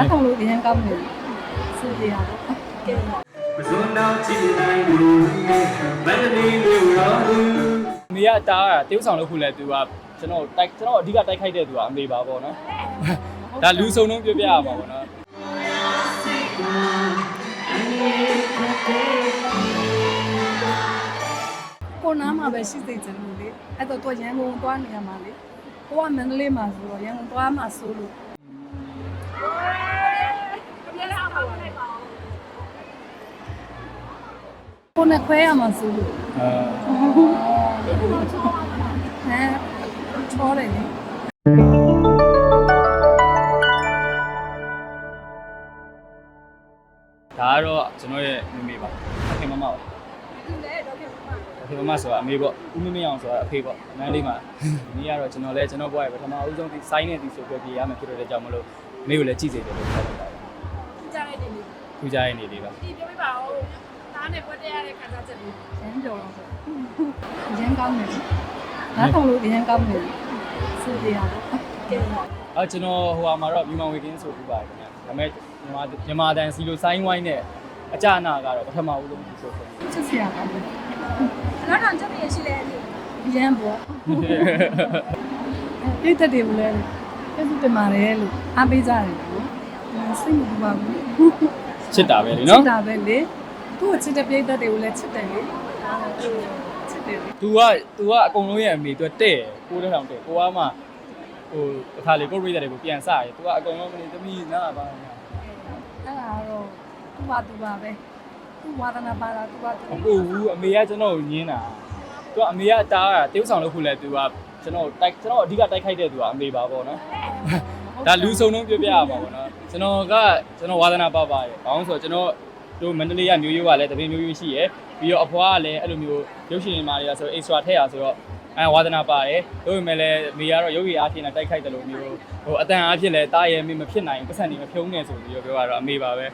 နားထောင်လို့အရင်ကောင်းတယ်စင်ပြရတော့ကဲမစွန်းတော့ချစ်နိုင်ဘူးမန္တလေးမြို့တော်သူအမေကတားတာတေးဥဆောင်လို့ခုလဲသူကကျွန်တော်တိုက်ကျွန်တော်အဓိကတိုက်ခိုက်တဲ့သူကအမေပါပေါ့နော်ဒါလူစုံလုံးပြပြရမှာပေါ့နော်ကိုနားမှာပဲရှိစိတ်ချင်လို့လေအဲ့တော့တော့ရန်ကုန်သွားနေရမှာလေကိုကမန္တလေးမှာဆိုတော့ရန်ကုန်သွားမှာဆိုလို့ ကိုနဲ့ခွဲရမှာဆိုလို့အဲဟမ်ချောတယ်လေဒါကတော့ကျွန်တော်ရဲ့မမေပါအဖေမမပါအဖေမမဆိုတာအမေပေါ့ဦးမမေအောင်ဆိုတာအဖေပေါ့မန်းလေးမှာဒီနေ့ကတော့ကျွန်တော်လည်းကျွန်တော်ဘွားရဲ့ပထမဦးဆုံးဒီစိုင်းနဲ့ဒီဆိုပြပြရမယ်ဖြစ်တော့တဲ့ကြောင့်မလို့အမေကိုလည်းကြည့်စေတယ်လို့ပြောလိုက်တာပါကြားရတဲ့နေထူးခြားရဲ့နေလေးပါဒီပြောပြပါဦးသား နဲ့ပွက်တက်ရတဲ့ခန်းစားချက်လေးရန်ကြော်တော့အရင်ကောင်းတယ်နားထောင်လို့အရင်ကောင်းတယ်စင်ပြရတော့ကဲအဲကျွန်တော်ဟိုဟာမှာတော့မြူမောင်ဝေကင်းဆိုပြပါတယ်ခင်ဗျာဒါပေမဲ့မြန်မာမြန်မာတန်စီလိုစိုင်းဝိုင်းနဲ့အကြအနာကတော့ပထမဦးဆုံးဒီဆိုဆိုချစ်စရာကောင်းတယ်အလားတောင်ချက်ပြရရှိလဲအဲ့ဒီအရင်ပေါ့ပြည့်တဲ့တယ်ဘူးလေပြည့်တဲ့မှာလေလို့အားပေးကြတယ်နော်စိတ်မပူပါဘူးချစ်တာပဲလေချနော်စ်တာပဲလေ သူ့ကိုချစ်တဲ့ပြည့်တဲ့တယ်ကိုလည်းချစ်တယ်လေချစ်တယ်လေ तू က तू ကအကုန်လုံးရဲ့အမေ तू တဲ့ကိုးတဲ့ထောင်တဲ့ကိုကမှဟိုတစ်ခါလေကိုရိတဲ့တွေကိုပြန်စရယ် तू ကအကုန်လုံးမနေသမီးနားပါညာ အဲ့ဒါတော့သူ့ပါသူ့ပါပဲသူ့ဝါဒနာပါတာသူ့ပါသူ့ မဟုတ်ဘူးအမေကကျွန်တော်ကိုညင်းတာ तू ကအမေကတားတာတေးဥဆောင်လို့ခုလဲ तू ကကျွန်တော်တိုက်ကျွန်တော်အဓိကတိုက်ခိုက်တဲ့သူကအမေပါပေါ့နော်ဒါလူစုံလုံးပြပြရမှာပေါ့နော်ကျွန်တော်ကကျွန်တော်ဝါသနာပါပါရယ်ဘာလို့ဆိုတော့ကျွန်တော် တို့မန္တလေးကမျိုးရိုးကလည်းတပင်းမျိုးရိုးရှိရယ်ပြီးတော့အဖွားကလည်းအဲ့လိုမျိုးရုပ်ရှင်တွေမှာတွေကဆို extra ထည့်ရဆိုတော့အဲဝါသနာပါတယ်တို့ပေမဲ့လည်းမိကတော့ရုပ်ရည်အားဖြင့်လည်းတိုက်ခိုက်တယ်လို့မျိုးဟိုအတန်အားဖြင့်လည်းတားရဲမိမဖြစ်နိုင်ပတ်စံနေမဖြုံးနေဆိုပြီးတော့ပြောရတော့အမေပါပဲ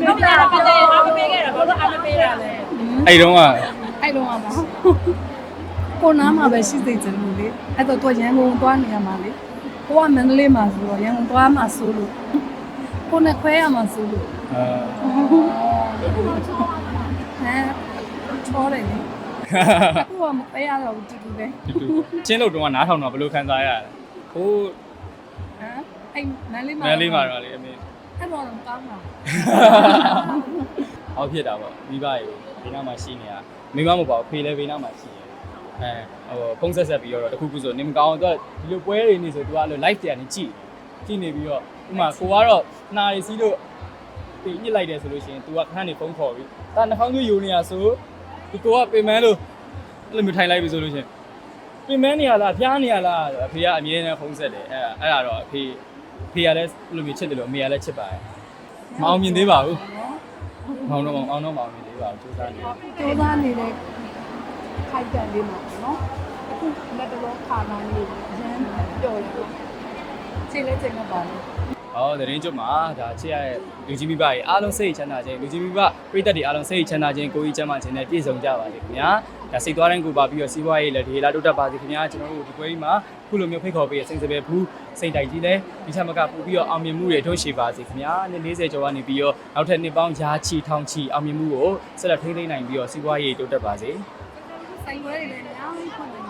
ပြောပြရတာပတ်တက်အားမပေးခဲ့တာဘာလို့အားမပေးတာလဲအဲ့တုန်းကအဲ့တော့ပါကိုနားမှာပဲရှိစိတ်ချင်လို့လေအဲ့တော့တော့ရန်ကုန်သွားနေရမှာလေကိုကမန္တလေးမှာဆိုတော့ရန်ကုန်သွားမှာဆိုလို့ ကိုနဲ့ခွဲရမှာဆိုလို့အဲဟမ်ချောတယ်လေအခုကမခွဲရတော့ဘူးတူတူပဲတူတူချင်းလို့တုန်းကနားထောင်တော့ဘယ်လိုခံစားရလဲဟိုးဟမ်အဲ့မန္တလေးမှာမန်းလေးမှာတော့လေအမေအဲ့တော့ကောင်းတာအောက်ဖြစ်တာပေါ့မိဘရေဘေးနားမှာရှိနေတာမိမမဟုတ်ပါဘူးဖေလည်းဘေးနားမှာရှိတယ်အဲဟိုဖုန်းဆက်ဆက်ပြီးတော့တခုခုဆိုနေမကောင်းတော့ဒီလိုပွဲတွေနေဆိုသူကအဲ့လို live တရားနေကြည့် ကြည့်နေပြီးတော့ဥမာကိုကတော့နှာရီစီးလို့ပြီးညစ်လိုက်တယ်ဆိုလို့ရှိရင် तू ကခဏနေဖုန်းခေါ်ပြီးဒါနှာခေါင်းကြီးယူနေရဆိုဒီကိုကပင်မန်းလို့အဲ့လိုမျိုးထိုင်လိုက်ပြီဆိုလို့ရှိရင်ပင်မန်းနေရလားဖျားနေရလားအဖေကအမြဲတမ်းဖုန်းဆက်တယ်အဲအဲ့ဒါတော့အဖေဖေကလည်းအဲ့လိုမျိုးချစ်တယ်လို့အမေကလည်းချစ်ပါတယ်မအောင်မြင်သေးပါဘူးမောင်တော့မောင်အောင်တော့မောင်နေသေးပါဘူးစူးစမ်းနေကျိုးသားနေတဲ့ခိုက်တန်လေးမှာနော်အခုလက်တော်ခါနာနေရန်ပျော်တယ် ချိန်လဲချိန်မပါဘူး။ဟောတရင်ကျွတ်မှာဒါချစ်ရတဲ့လူကြီးမိဘတွေအားလုံးစိတ်ချမ်းသာခြင်းလူကြီးမိဘပြည်သက်တွေအားလုံးစိတ်ချမ်းသာခြင်းကိုယ်ကြီးချမ်းသာခြင်းနဲ့ပြည့်စုံကြပါစေခင်ဗျာ။ဒါစိတ်သွားတိုင်းကိုပါပြီးတော့စီးပွားရေးလည်းဒီလာတိုးတက်ပါစေခင်ဗျာကျွန်တော်တို့ဒီပွဲကြီးမှာခုလိုမျိုးဖိတ်ခေါ်ပေးရစိတ်စပယ်ဘူးစိတ်တိုက်ကြီးလဲဒီချက်မကပို့ပြီးတော့အောင်မြင်မှုတွေထုတ်ရှိပါစေခင်ဗျာ။နှစ်40ကျော်ကနေပြီးတော့နောက်ထပ်နှစ်ပေါင်းရာချီထောင်ချီအောင်မြင်မှုကိုဆက်လက်ထိန်းသိမ်းနိုင်ပြီးတော့စီးပွားရေးတိုးတက်ပါစေ။ဆိုင်ဝဲတွေလည်းအများကြီးဖွင့်နေပါဘူး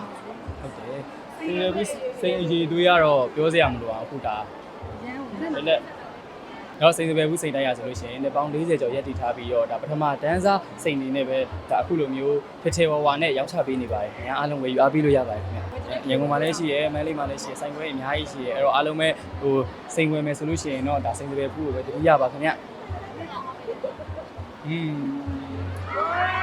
ဟုတ်တယ်။ဒီလိုပြီးစိတ်အရေးတွေးရတော့ပြောစရာမလိုပါဘူးအခုဒါရန်ကိုဒါနဲ့တော့စိန်စပယ်ဘူးစိန်တိုက်ရဆိုလို့ရှိရင်လက်ပေါင်း40ကျော်ရက်တည်ထားပြီးတော့ဒါပထမတန်းစားစိန်နေနဲ့ပဲဒါအခုလိုမျိုးဖစ်ထေဝါဝါနဲ့ရောက်ချပေးနေပါတယ်ခင်ဗျာအားလုံးဝယ်ယူအားပေးလို့ရပါတယ်ခင်ဗျာရန်ကုန်မှာလည်းရှိရယ်မန္တလေးမှာလည်းရှိရယ်ဆိုင်ခွဲအများကြီးရှိရယ်အဲ့တော့အားလုံးပဲဟိုစိန်ဝယ်မယ်ဆိုလို့ရှိရင်တော့ဒါစိန်စပယ်ဘူးကိုပဲတတိယပါခင်ဗျာอืมပြောပြရအောင်ပါလဲ